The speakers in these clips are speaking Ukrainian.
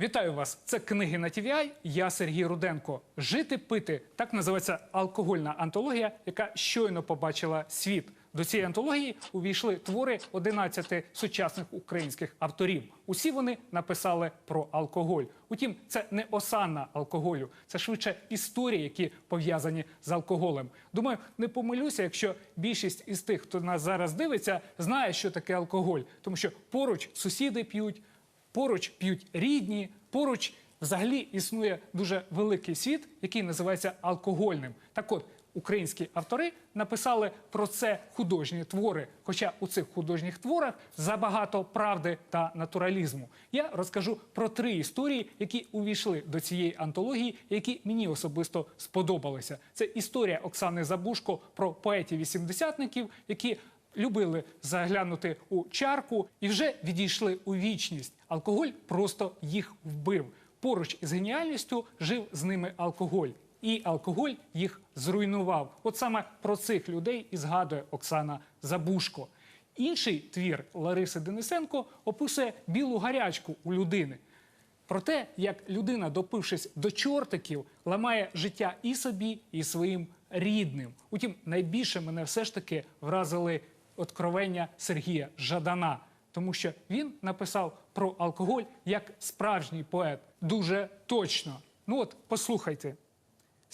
Вітаю вас! Це книги на TVI. Я Сергій Руденко. Жити пити так називається алкогольна антологія, яка щойно побачила світ. До цієї антології увійшли твори 11 сучасних українських авторів. Усі вони написали про алкоголь. Утім, це не осанна алкоголю, це швидше історії, які пов'язані з алкоголем. Думаю, не помилюся, якщо більшість із тих, хто нас зараз дивиться, знає, що таке алкоголь, тому що поруч сусіди п'ють. Поруч п'ють рідні, поруч взагалі існує дуже великий світ, який називається алкогольним. Так от, українські автори написали про це художні твори. Хоча у цих художніх творах забагато правди та натуралізму. Я розкажу про три історії, які увійшли до цієї антології, які мені особисто сподобалися. Це історія Оксани Забушко про поетів-вісімдесятників, які любили заглянути у чарку і вже відійшли у вічність. Алкоголь просто їх вбив. Поруч із геніальністю жив з ними алкоголь. І алкоголь їх зруйнував. От саме про цих людей і згадує Оксана Забушко. Інший твір Лариси Денисенко описує білу гарячку у людини. Про те, як людина, допившись до чортиків, ламає життя і собі, і своїм рідним. Утім, найбільше мене все ж таки вразили откровення Сергія Жадана, тому що він написав про алкоголь як справжній поет. Дуже точно. Ну от послухайте.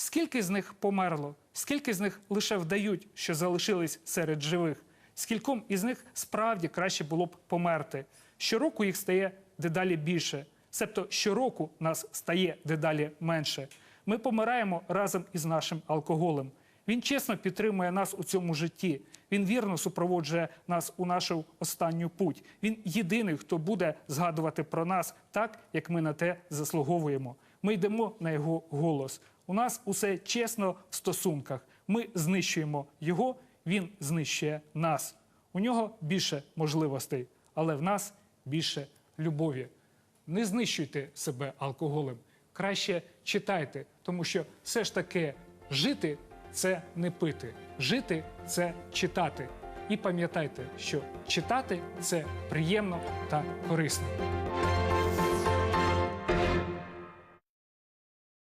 Скільки з них померло, скільки з них лише вдають, що залишились серед живих, скільком із них справді краще було б померти. Щороку їх стає дедалі більше, себто щороку нас стає дедалі менше. Ми помираємо разом із нашим алкоголем. Він чесно підтримує нас у цьому житті. Він вірно супроводжує нас у нашу останню путь. Він єдиний, хто буде згадувати про нас так, як ми на те заслуговуємо. Ми йдемо на його голос. У нас усе чесно в стосунках. Ми знищуємо його, він знищує нас. У нього більше можливостей, але в нас більше любові. Не знищуйте себе алкоголем. Краще читайте, тому що все ж таки жити це не пити, жити це читати. І пам'ятайте, що читати це приємно та корисно.